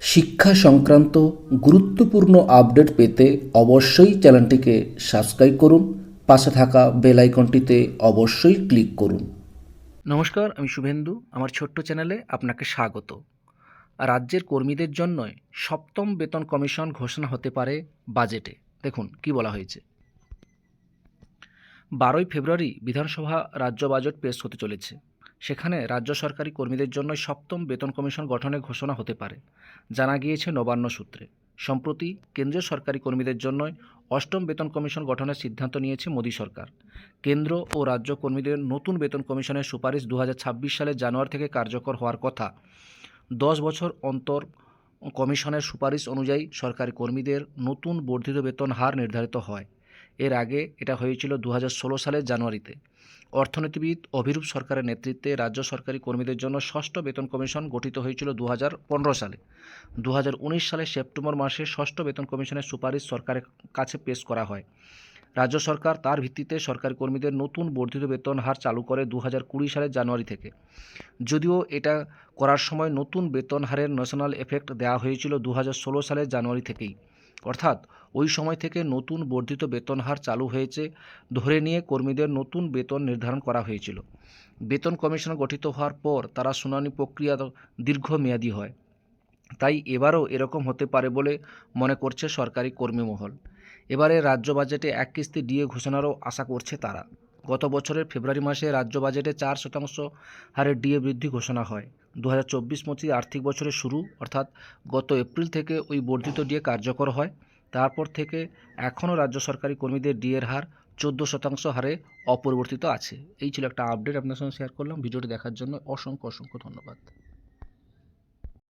শিক্ষা সংক্রান্ত গুরুত্বপূর্ণ আপডেট পেতে অবশ্যই চ্যানেলটিকে সাবস্ক্রাইব করুন, পাশে থাকা বেল আইকনটিতে অবশ্যই ক্লিক করুন। নমস্কার, আমি শুভেন্দু, আমার ছোট্ট চ্যানেলে আপনাকে স্বাগত। রাজ্যের কর্মীদের জন্যই সপ্তম বেতন কমিশন ঘোষণা হতে পারে বাজেটে। দেখুন, কি বলা হয়েছে। বারোই ফেব্রুয়ারি বিধানসভা রাজ্য বাজেট পেশ হতে চলেছে। সেখানে রাজ্য সরকারি কর্মীদের জন্য সপ্তম বেতন কমিশন গঠনের ঘোষণা হতে পারে, জানা গিয়েছে নবান্ন সূত্রে। সম্প্রতি কেন্দ্রীয় সরকারি কর্মীদের জন্য অষ্টম বেতন কমিশন গঠনের সিদ্ধান্ত নিয়েছে মোদী সরকার। কেন্দ্র ও রাজ্য কর্মীদের নতুন বেতন কমিশনের সুপারিশ দু সালের জানুয়ারি থেকে কার্যকর হওয়ার কথা। দশ বছর অন্তর কমিশনের সুপারিশ অনুযায়ী সরকারি কর্মীদের নতুন বর্ধিত বেতন হার নির্ধারিত হয়। এর আগে এটা হয়েছিল দু হাজার ষোলো সালের জানুয়ারিতে। অর্থনীতিবিদ অভিরূপ সরকারের নেতৃত্বে রাজ্য সরকারি কর্মীদের জন্য ষষ্ঠ বেতন কমিশন গঠিত হয়েছিল দু হাজার পনেরো সালে। উনিশ সালের সেপ্টেম্বর মাসে ষষ্ঠ বেতন কমিশনের সুপারিশ সরকারের কাছে পেশ করা হয়। রাজ্য সরকার তার ভিত্তিতে সরকারি কর্মীদের নতুন বর্ধিত বেতন হার চালু করে দু হাজার কুড়ি সালের জানুয়ারি থেকে। যদিও এটা করার সময় নতুন বেতন হারের ন্যাশনাল এফেক্ট দেওয়া হয়েছিল দু হাজার ষোলো সালের জানুয়ারি থেকেই। অর্থাৎ ওই সময় থেকে নতুন বর্ধিত বেতন হার চালু হয়েছে। ধরে নিয়ে কর্মীদের নতুন বেতন নির্ধারণ করা হয়েছিল। বেতন কমিশন গঠিত হওয়ার পর তারা শুনানি প্রক্রিয়া দীর্ঘমেয়াদী হয়। তাই এবারও এরকম হতে পারে বলে মনে করছে সরকারি কর্মী মহল এবারে রাজ্য বাজেটে এক কিস্তি ডিএ ঘোষণারও আশা করছে তারা। গত বছরের ফেব্রুয়ারি মাসে রাজ্য বাজেটে চার শতাংশ হারে ডিএ বৃদ্ধি ঘোষণা হয়। দু হাজার চব্বিশ আর্থিক বছরের শুরু, অর্থাৎ গত এপ্রিল থেকে ওই বর্ধিত ডিএ কার্যকর হয়। তারপর থেকে এখনও রাজ্য সরকারি কর্মীদের ডিএর হার চোদ্দ শতাংশ হারে অপরিবর্তিত আছে। এই ছিল একটা আপডেট আপনার সঙ্গে শেয়ার করলাম। ভিডিওটি দেখার জন্য অসংখ্য অসংখ্য ধন্যবাদ।